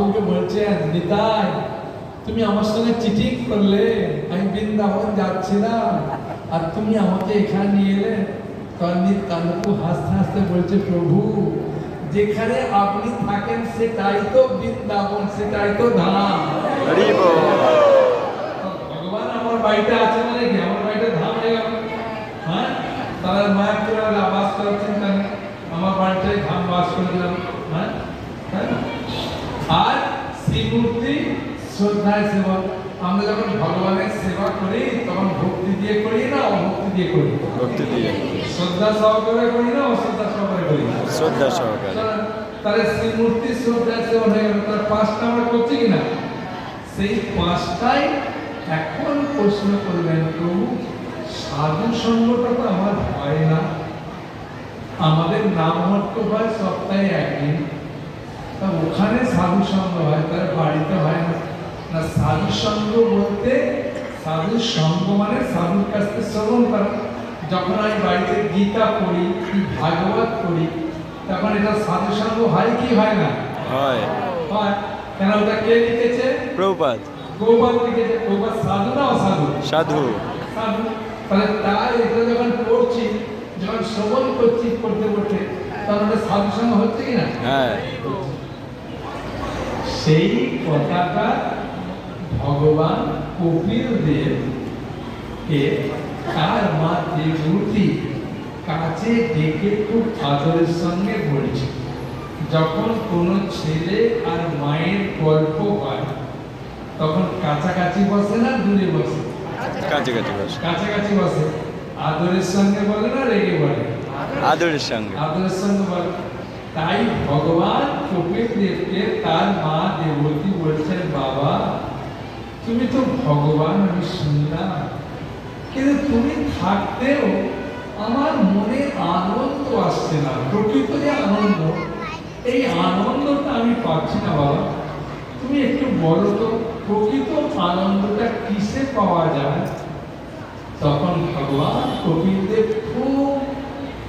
মহাপ্রভুকে বলছেন নিতাই তুমি আমার সঙ্গে চিটিং করলে আমি বৃন্দাবন যাচ্ছিলাম আর তুমি আমাকে এখানে নিয়ে এলে। তখন নিত্যানন্দ হাসতে হাসতে বলছে প্রভু যেখানে আপনি থাকেন সেটাই তো বৃন্দাবন সেটাই তো ধাম। ভগবান আমার বাড়িতে আছে মানে কি? আমার বাড়িতে ধাম হয়ে গেল। হ্যাঁ? তারা মায়াপুরে বাস করাচ্ছেন কেন আমার বাড়িতে ধাম বাস করে দিলাম। হ্যাঁ? না? আর শ্রীমূর্তি শ্রদ্ধায় সেবা। আমরা যখন ভগবানের সেবা করি তখন ভক্তি দিয়ে করি না অভক্তি দিয়ে করি? ভক্তি দিয়ে শ্রদ্ধা সহকারে করি না অশ্রদ্ধা সহকারে করি? শ্রদ্ধা সহকারে। তাহলে শ্রীমূর্তি শ্রদ্ধায় সেবা হয়ে গেল। তার পাঁচটা আমরা করছি কিনা? সেই পাঁচটাই এখন প্রশ্ন করবেন প্রভু সাধু সঙ্গটা তো আমার হয় না। আমাদের নাম মর্ত হয় সপ্তাহে একদিন। তা ওখানে সাধু সঙ্গ হয় তার বাড়িতে হয় না। না সাধু সঙ্গ বলতে সাধু সঙ্গ মানে সাধুর কাছ থেকে শ্রবণ করা। যখন আমি বাড়িতে গীতা পড়ি কি ভাগবত পড়ি তখন এটা সাধু সঙ্গ হয় কি হয় না? হয়। হয়। কেন ওটা কে লিখেছে? প্রভুপাদ। গোপাল লিখেছে। গোপাল সাধু না অসাধু? সাধু। সাধু। তাহলে তার এটা যখন পড়ছি যখন শ্রবণ করছি পড়তে পড়তে তখন ওটা সাধু সঙ্গ হচ্ছে কি না? হ্যাঁ। সেই কথাটা ভগবান কপিল দেব কে তার মা দেবূতি কাছে ডেকে খুব আদরের সঙ্গে বলছে। যখন কোনো ছেলে আর মায়ের গল্প হয় তখন কাছাকাছি বসে না দূরে বসে? কাছে কাছে বস। কাছাকাছি বসে। আদরের সঙ্গে বলে না রেগে বলে? আদরের সঙ্গে। আদরের সঙ্গে বলে। তাই ভগবান কপিল দেবকে তার মা দেবতী বলছেন, বাবা, তুমি তো ভগবান, আমি শুনলাম। কিন্তু তুমি থাকতেও আমার মনে আনন্দ আসছে না, প্রকৃত যে আনন্দ, এই আনন্দটা আমি পাচ্ছি না, বাবা। তুমি একটু বলো তো, প্রকৃত আনন্দটা কিসে পাওয়া যায়? তখন ভগবান কপিলদেব খুব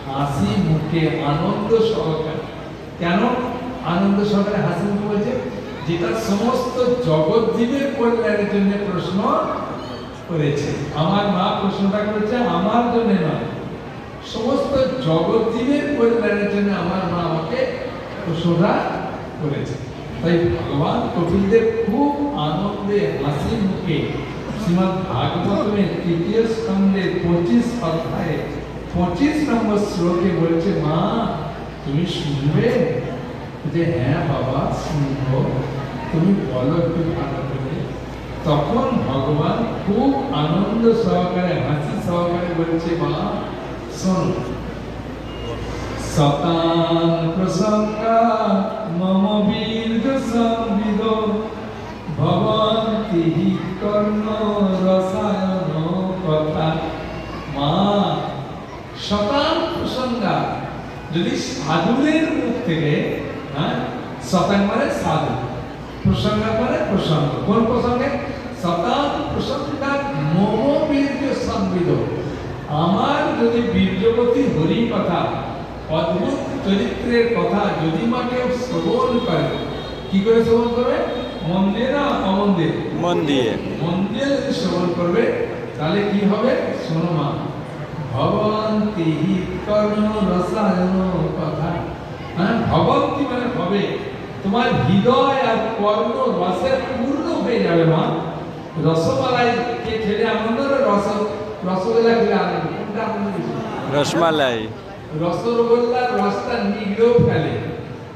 হাসি মুখে আনন্দ সহকারে কেন? আনন্দ সহকারে হাসি মুখে বলছে, যেটা সমস্ত জগৎ জীবের কল্যাণের জন্য প্রশ্ন করেছে। আমার মা প্রশ্নটা করেছে, আমার জন্য নয়। সমস্ত জগৎ জীবের কল্যাণের জন্য আমার মা আমাকে প্রশ্নটা করেছে। তাই ভগবান কপিলদেব খুব আনন্দে, হাসি মুখে শ্রীমদ ভাগবতের তৃতীয় স্কন্ধের পঁচিশ অধ্যায়ে, পঁচিশ নম্বর শ্লোকে বলছে, মা তুমি শুনবে যে হ্যাঁ বাবা শুনব তুমি বলো একটু ভালো করে। তখন ভগবান খুব আনন্দ সহকারে, হাসি সহকারে বলছে মা শোন। শতান প্রসঙ্গা, মম বীর্য সংবিদ। ভবন্তি হি কর্ণ রসায়ন কথা মা শতান প্রসঙ্গা যদি সাধুদের মুখ থেকে হ্যাঁ শতাং মানে সাধু প্রসঙ্গ মানে প্রসঙ্গ। কোন প্রসঙ্গে? শতান প্রসঙ্গা মম বীর্য আমার যদি বীর্যবতী হরি কথা অদ্ভুত চরিত্রের কথা যদি মা কেউ শ্রবণ করে কি করে শ্রবণ করবে? মন দিয়ে না অমন দিয়ে মন দিয়ে মন দিয়ে যদি শ্রবণ করবে তাহলে কি হবে? শোনো মা ভবন্তি কর্ণ রসায়ন কথা হ্যাঁ ভবন্তি মানে হবে। তোমার হৃদয় আর কর্ণ রসের পূর্ণ হয়ে যাবে মা। রসমালাই কে খেলে আনন্দ রস রসগোল্লা খেলে আনন্দ। কোনটা আনন্দ রসমালাই। রসগোল্লার রসটা নিগড়েও ফেলে।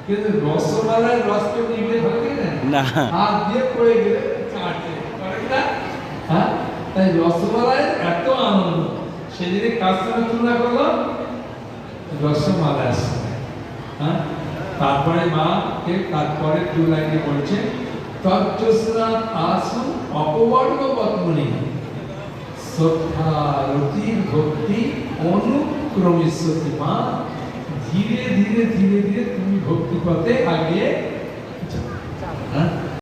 কিন্তু রসমালার রস কেউ নিগড়ে ফেলে না। হাত দিয়ে পড়ে গেলে কাটে। না? হ্যাঁ? তাই রসমালাইয়ের এত আনন্দ। সেদিনে সঙ্গে তুলনা করল রসমালাই হ্যাঁ? তারপরে মা কে তারপরে দু লাইনে বলছে তজ্জস্রা আসু অপবর্গ পদ্মনি। শ্রদ্ধা রতি ভক্তি অনুক্রমিষ্যতি মা, ধীরে ধীরে ধীরে ধীরে তুমি ভক্তি পথে আগিয়ে যাও। হ্যাঁ?